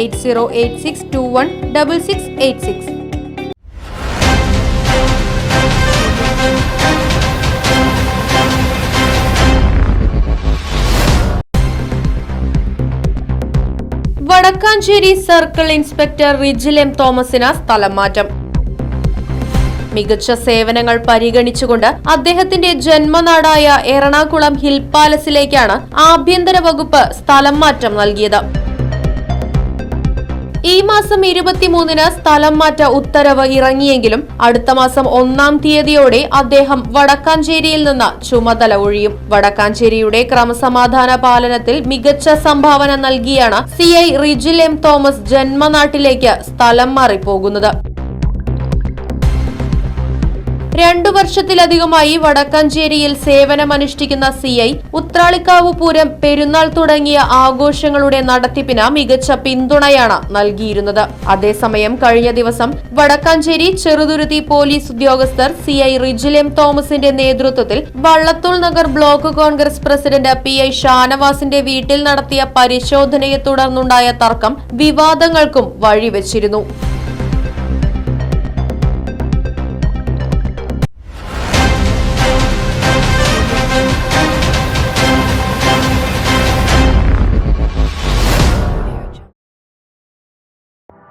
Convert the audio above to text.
Eight zero eight six two one double six eight six. Vadakkanchery circle inspector Rijil M തോമസിന് സ്ഥലം മാറ്റം. മികച്ച സേവനങ്ങൾ പരിഗണിച്ചുകൊണ്ട് അദ്ദേഹത്തിന്റെ ജന്മനാടായ എറണാകുളം ഹിൽ പാലസിലേക്കാണ് ആഭ്യന്തര വകുപ്പ് സ്ഥലം മാറ്റം നൽകിയത്. ഈ മാസം ഇരുപത്തിമൂന്നിന് സ്ഥലം മാറ്റ ഉത്തരവ് ഇറങ്ങിയെങ്കിലും അടുത്ത മാസം ഒന്നാം തീയതിയോടെ അദ്ദേഹം വടക്കാഞ്ചേരിയിൽ നിന്ന് ചുമതല ഒഴിയും. വടക്കാഞ്ചേരിയുടെ ക്രമസമാധാന പാലനത്തിൽ മികച്ച സംഭാവന നൽകിയാണ് C I Rijil M Thomas ജന്മനാട്ടിലേക്ക് സ്ഥലം മാറിപ്പോകുന്നത്. രണ്ടു വർഷത്തിലധികമായി വടക്കാഞ്ചേരിയിൽ സേവനമനുഷ്ഠിക്കുന്ന സി ഐ ഉത്രാളിക്കാവ് പൂരം പെരുന്നാൾ തുടങ്ങിയ ആഘോഷങ്ങളുടെ നടത്തിപ്പിന് മികച്ച പിന്തുണയാണ് നൽകിയിരുന്നത്. അതേസമയം കഴിഞ്ഞ ദിവസം വടക്കാഞ്ചേരി ചെറുതുരുത്തി പോലീസ് ഉദ്യോഗസ്ഥർ സി ഐ റിജിലെം തോമസിന്റെ നേതൃത്വത്തിൽ Vallathol Nagar block Congress president P I ഷാനവാസിന്റെ വീട്ടിൽ നടത്തിയ പരിശോധനയെ തുടർന്നുണ്ടായ തർക്കം വിവാദങ്ങൾക്കും വഴിവെച്ചിരുന്നു.